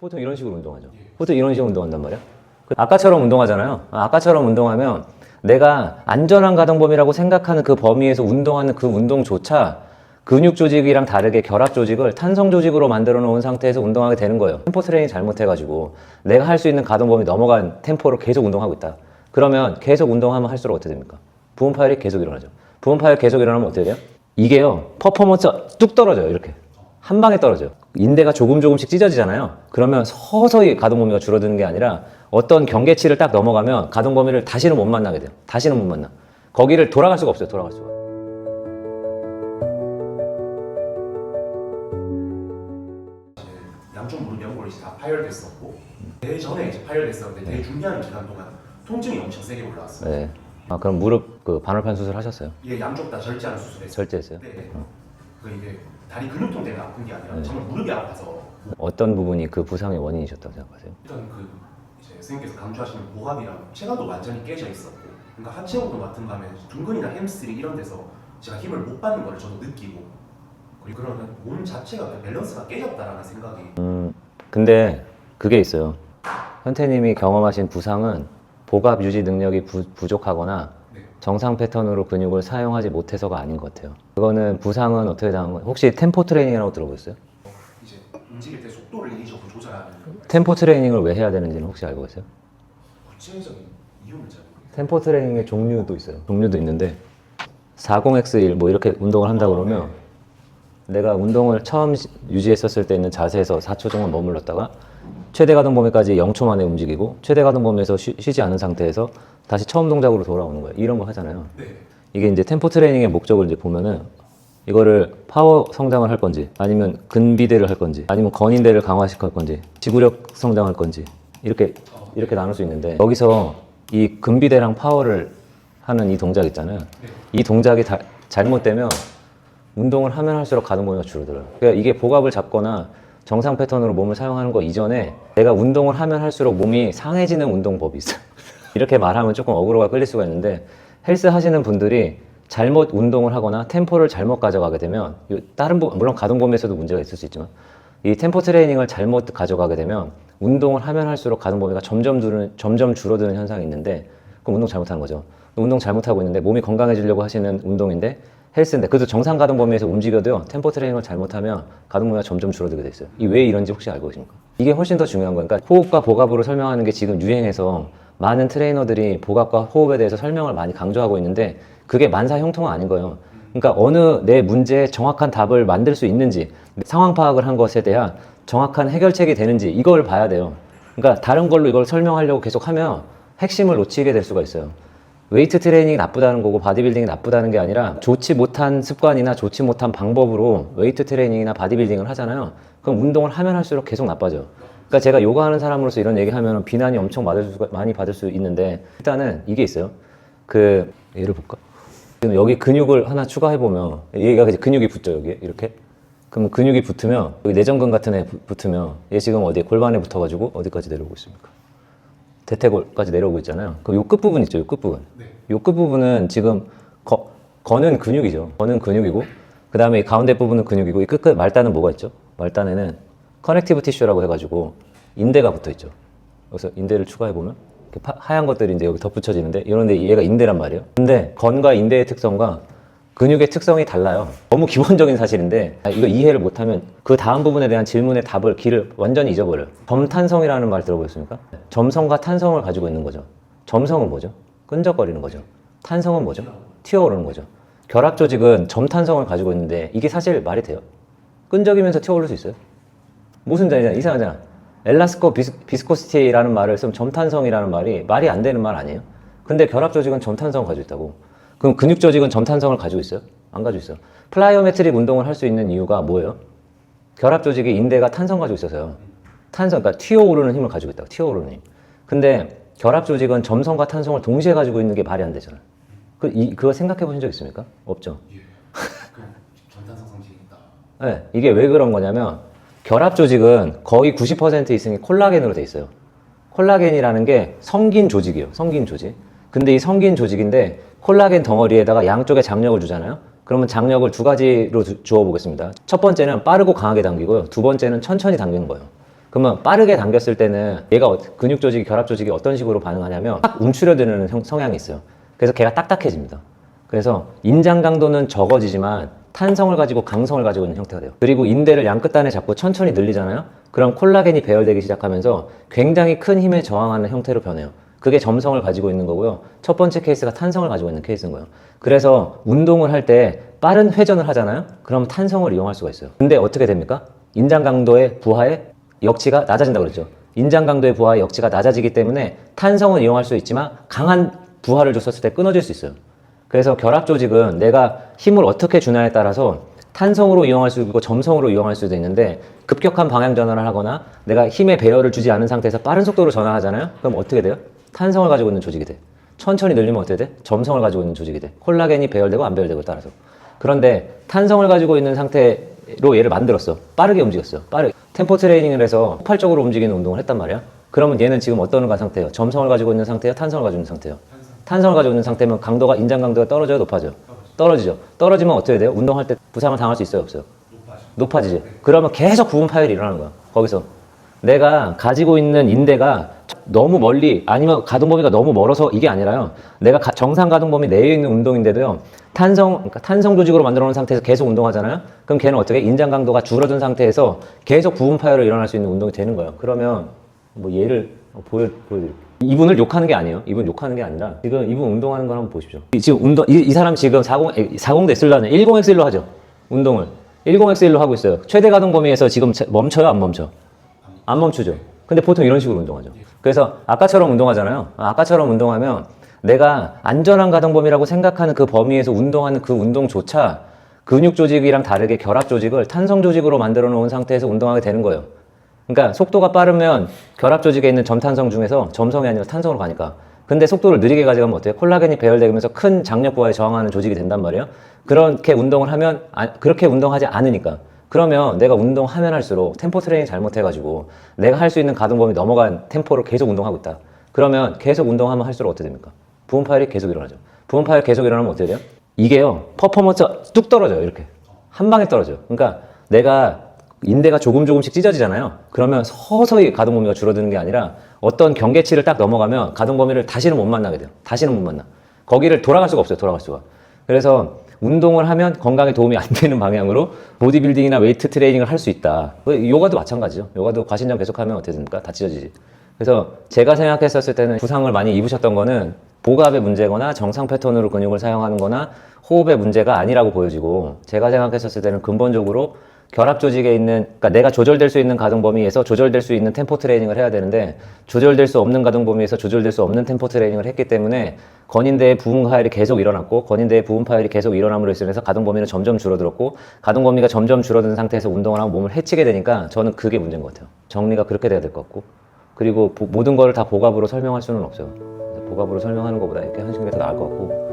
보통 이런 식으로 운동하죠. 보통 이런 식으로 운동한단 말이야. 그 아까처럼 운동하잖아요. 아, 아까처럼 운동하면 내가 안전한 가동 범위라고 생각하는 그 범위에서 운동하는 그 운동조차 근육 조직이랑 다르게 결합 조직을 탄성 조직으로 만들어 놓은 상태에서 운동하게 되는 거예요. 템포 트레이닝 잘못해가지고 내가 할 수 있는 가동 범위 넘어간 템포로 계속 운동하고 있다. 그러면 계속 운동하면 할수록 어떻게 됩니까? 부분 파열이 계속 일어나죠. 부분 파열 계속 일어나면 어떻게 돼요? 이게요, 퍼포먼스 뚝 떨어져요, 이렇게. 한 방에 떨어져요. 인대가 조금 조금씩 찢어지잖아요. 그러면 서서히 가동 범위가 줄어드는 게 아니라 어떤 경계치를 딱 넘어가면 가동 범위를 다시는 못 만나게 돼요. 다시는 못 만나. 거기를 돌아갈 수가 없어요. 돌아갈 수가. 양쪽 무릎 연골이 다 파열됐었고 대회 전에 이제 파열됐었는데 대회 준비하는 기간 동안 통증이 엄청 세게 올라왔어요. 네. 아 그럼 무릎 그 반월판 수술 하셨어요? 이게 양쪽 다 절제하는 수술했어요. 절제했어요? 네. 그 이게 다리 근육통 때문에 아픈 게 아니라 네. 정말 무릎이 아파서 어떤 부분이 그 부상의 원인이셨다고 생각하세요? 일단 그 이제 선생님께서 강조하시는 보합이랑 체관도 완전히 깨져 있었고 그러니까 하체 운동 같은 거 하면 둔근이나 햄스트링 이런 데서 제가 힘을 못 받는 걸 저도 느끼고 그리고 그러면 몸 자체가 그냥 밸런스가 깨졌다라는 생각이 음, 근데 그게 있어요. 현태님이 경험하신 부상은 복압 유지 능력이 부, 부족하거나 네. 정상 패턴으로 근육을 사용하지 못해서가 아닌 것 같아요. 그거는 부상은 어떻게 당한 거예요? 혹시 템포 트레이닝이라고 들어보셨어요? 이제 움직일 때 속도를 일시적으로 조절하는 템포 트레이닝을 왜 해야 되는지는 혹시 알고 계세요? 구체적인 이유는 잘 모르겠어요. 템포 트레이닝의 종류도 있어요. 종류도 있는데 40x1 뭐 이렇게 운동을 한다 그러면 내가 운동을 처음 시- 유지했었을 때 있는 자세에서 4초 정도 머물렀다가 최대 가동 범위까지 0초 만에 움직이고 최대 가동 범위에서 쉬, 쉬지 않은 상태에서 다시 처음 동작으로 돌아오는 거예요. 이런 거 하잖아요. 네. 이게 이제 템포 트레이닝의 목적을 이제 보면은 이거를 파워 성장을 할 건지 아니면 근비대를 할 건지 아니면 건인대를 강화시킬 건지 지구력 성장할 건지 이렇게 이렇게 나눌 수 있는데 여기서 이 근비대랑 파워를 하는 이 동작 있잖아요. 이 동작이 다- 잘못되면 운동을 하면 할수록 가동 범위가 줄어들어요. 그러니까 이게 복압을 잡거나 정상 패턴으로 몸을 사용하는 거 이전에 내가 운동을 하면 할수록 몸이 상해지는 운동법이 있어요. 이렇게 말하면 조금 어그로가 끌릴 수가 있는데 헬스 하시는 분들이 잘못 운동을 하거나 템포를 잘못 가져가게 되면 이 다른 부- 물론 가동 범위에서도 문제가 있을 수 있지만 이 템포 트레이닝을 잘못 가져가게 되면 운동을 하면 할수록 가동 범위가 점점 줄은 점점 줄어드는 현상이 있는데 그럼 운동 잘못하는 거죠. 운동 잘못하고 있는데 몸이 건강해지려고 하시는 운동인데 헬스인데 그래도 정상 가동 범위에서 움직여도요 템포 트레이닝을 잘못하면 가동 범위가 점점 줄어들게 돼 있어요. 이 왜 이런지 혹시 알고 계십니까? 이게 훨씬 더 중요한 거니까 그러니까 호흡과 복압으로 설명하는 게 지금 유행해서 많은 트레이너들이 복압과 호흡에 대해서 설명을 많이 강조하고 있는데 그게 만사 형통은 아닌 거예요. 그러니까 어느 내 문제에 정확한 답을 만들 수 있는지 상황 파악을 한 것에 대한 정확한 해결책이 되는지 이걸 봐야 돼요. 그러니까 다른 걸로 이걸 설명하려고 계속 하면 핵심을 놓치게 될 수가 있어요. 웨이트 트레이닝이 나쁘다는 거고 바디빌딩이 나쁘다는 게 아니라 좋지 못한 습관이나 좋지 못한 방법으로 웨이트 트레이닝이나 바디빌딩을 하잖아요. 그럼 운동을 하면 할수록 계속 나빠져. 그러니까 제가 요가 하는 사람으로서 이런 얘기 하면 비난이 엄청 받을 수가, 많이 받을 수 있는데 일단은 이게 있어요. 그 예를 볼까? 지금 여기 근육을 하나 추가해 보면 얘가 근육이 붙죠 여기 이렇게. 그럼 근육이 붙으면 여기 내전근 같은 애 붙- 붙으면 얘 지금 어디 골반에 붙어가지고 어디까지 내려오고 있습니까? 대퇴골까지 내려오고 있잖아요. 그럼 요 끝부분 있죠, 요 끝부분. 네. 요 끝부분은 지금 거, 거는 근육이죠. 거는 근육이고, 그 다음에 이 가운데 부분은 근육이고, 이 끝끝 말단은 뭐가 있죠? 말단에는 커넥티브 티슈라고 해가지고 인대가 붙어 있죠. 그래서 인대를 추가해 보면 하얀 것들이 이제 여기 덧붙여지는데 이런데 얘가 인대란 말이에요. 근데 건과 인대의 특성과 근육의 특성이 달라요. 너무 기본적인 사실인데 아, 이거 이해를 못하면 그 다음 부분에 대한 질문의 답을 길을 완전히 잊어버려요. 점탄성이라는 말 들어보셨습니까? 점성과 탄성을 가지고 있는 거죠. 점성은 뭐죠? 끈적거리는 거죠. 탄성은 뭐죠? 튀어오르는 거죠. 결합 조직은 점탄성을 가지고 있는데 이게 사실 말이 돼요? 끈적이면서 튀어오를 수 있어요? 무슨 말이냐 이상하잖아. 엘라스코 비스, 비스 코시티라는 말을 쓰면 점탄성이라는 말이 말이 안 되는 말 아니에요? 근데 결합 조직은 점탄성을 가지고 있다고. 그럼 근육 조직은 점탄성을 가지고 있어요? 안 가지고 있어요. 플라이오메트릭 운동을 할 수 있는 이유가 뭐예요? 결합 조직이 인대가 탄성 가지고 있어서요. 탄성, 그러니까 튀어오르는 힘을 가지고 있다고. 튀어오르는 힘. 근데 결합 조직은 점성과 탄성을 동시에 가지고 있는 게 말이 안 되잖아요. 그, 이, 그거 생각해 보신 적 있습니까? 없죠. 예. 그럼 전탄성 성질이 있다. 네, 이게 왜 그런 거냐면 결합 조직은 거의 90% 이상이 콜라겐으로 돼 있어요. 콜라겐이라는 게 성긴 조직이에요. 성긴 조직. 근데 이 성긴 조직인데 콜라겐 덩어리에다가 양쪽에 장력을 주잖아요. 그러면 장력을 두 가지로 주, 주어 보겠습니다. 첫 번째는 빠르고 강하게 당기고요. 두 번째는 천천히 당기는 거예요. 그러면 빠르게 당겼을 때는 얘가 어- 근육 조직이 결합 조직이 어떤 식으로 반응하냐면 딱 움츠려드는 형- 성향이 있어요. 그래서 걔가 딱딱해집니다. 그래서 인장 강도는 적어지지만 탄성을 가지고 강성을 가지고 있는 형태가 돼요. 그리고 인대를 양끝단에 잡고 천천히 늘리잖아요. 그럼 콜라겐이 배열되기 시작하면서 굉장히 큰 힘에 저항하는 형태로 변해요. 그게 점성을 가지고 있는 거고요. 첫 번째 케이스가 탄성을 가지고 있는 케이스인 거예요. 그래서 운동을 할 때 빠른 회전을 하잖아요. 그럼 탄성을 이용할 수가 있어요. 근데 어떻게 됩니까? 인장 강도의 부하에 역치가 낮아진다고 그랬죠. 인장 강도의 부하의 역치가 낮아지기 때문에 탄성은 이용할 수 있지만 강한 부하를 줬었을 때 끊어질 수 있어요. 그래서 결합 조직은 내가 힘을 어떻게 주냐에 따라서 탄성으로 이용할 수 있고 점성으로 이용할 수도 있는데 급격한 방향 전환을 하거나 내가 힘의 배열을 주지 않은 상태에서 빠른 속도로 전환하잖아요. 그럼 어떻게 돼요? 탄성을 가지고 있는 조직이 돼. 천천히 늘리면 어떻게 돼? 점성을 가지고 있는 조직이 돼. 콜라겐이 배열되고 안 배열되고에 따라서. 그런데 탄성을 가지고 있는 상태로 얘를 만들었어. 빠르게 움직였어. 빠르게. 템포 트레이닝을 해서 폭발적으로 움직이는 운동을 했단 말이야. 그러면 얘는 지금 어떤 상태예요? 점성을 가지고 있는 상태예요? 탄성을 가지고 있는 상태예요? 탄성을 가지고 있는 상태면 강도가 인장 강도가 떨어져요, 높아져요? 떨어지죠. 떨어지면 어떻게 돼요? 운동할 때 부상을 당할 수 있어요, 없어요? 높아지지. 그러면 계속 구분 파열이 일어나는 거야. 거기서 내가 가지고 있는 인대가 너무 멀리 아니면 가동 범위가 너무 멀어서 이게 아니라요. 내가 가- 정상 가동 범위 내에 있는 운동인데도요. 탄성 그러니까 탄성 조직으로 만들어 놓은 상태에서 계속 운동하잖아요. 그럼 걔는 어떻게 인장 강도가 줄어든 상태에서 계속 부분 파열이 일어날 수 있는 운동이 되는 거예요. 그러면 뭐 예를 보여 보여드릴게요. 이분을 욕하는 게 아니에요. 이분 욕하는 게 아니라 지금 이분 운동하는 걸 한번 보십시오. 이- 지금 운동 이, 이 사람 지금 40 40대 쓸라는 10X일로 하죠. 운동을 10X일로 하고 있어요. 최대 가동 범위에서 지금 제- 멈춰요, 안 멈춰? 안 멈추죠. 근데 보통 이런 식으로 운동하죠. 그래서 아까처럼 운동하잖아요. 아까처럼 운동하면 내가 안전한 가동 범위라고 생각하는 그 범위에서 운동하는 그 운동조차 근육 조직이랑 다르게 결합 조직을 탄성 조직으로 만들어 놓은 상태에서 운동하게 되는 거예요. 그러니까 속도가 빠르면 결합 조직에 있는 점탄성 중에서 점성이 아니라 탄성으로 가니까. 근데 속도를 느리게 가져가면 어때요? 콜라겐이 배열되면서 큰 장력 부하에 저항하는 조직이 된단 말이에요. 그렇게 운동을 하면 아, 그렇게 운동하지 않으니까. 그러면 내가 운동하면 할수록 템포 트레이닝 잘못해가지고 내가 할 수 있는 가동 범위 넘어간 템포로 계속 운동하고 있다. 그러면 계속 운동하면 할수록 어떻게 됩니까? 부분 파열이 계속 일어나죠. 부분 파열 계속 일어나면 어떻게 돼요? 이게요 퍼포먼스가 뚝 떨어져요 이렇게 한 방에 떨어져요. 그러니까 내가 인대가 조금 조금씩 찢어지잖아요. 그러면 서서히 가동 범위가 줄어드는 게 아니라 어떤 경계치를 딱 넘어가면 가동 범위를 다시는 못 만나게 돼요. 다시는 못 만나. 거기를 돌아갈 수가 없어요. 돌아갈 수가. 그래서 운동을 하면 건강에 도움이 안 되는 방향으로 보디빌딩이나 웨이트 트레이닝을 할 수 있다. 그 요가도 마찬가지죠. 요가도 과신장 계속하면 어떻게 됩니까? 다 찢어지지. 그래서 제가 생각했었을 때는 부상을 많이 입으셨던 거는 복압의 문제거나 정상 패턴으로 근육을 사용하는 거나 호흡의 문제가 아니라고 보여지고 제가 생각했었을 때는 근본적으로 결합 조직에 있는 그러니까 내가 조절될 수 있는 가동 범위에서 조절될 수 있는 템포 트레이닝을 해야 되는데 조절될 수 없는 가동 범위에서 조절될 수 없는 템포 트레이닝을 했기 때문에 건인대의 부분 파열이 계속 일어났고 건인대의 부분 파열이 계속 일어남으로 인해서 가동 범위는 점점 줄어들었고 가동 범위가 점점 줄어든 상태에서 운동을 하면 몸을 해치게 되니까 저는 그게 문제인 것 같아요. 정리가 그렇게 돼야 될 것 같고 그리고 보- 모든 거를 다 복압으로 설명할 수는 없어요. 복압으로 설명하는 것보다 이렇게 하시는 게 더 나을 것 같고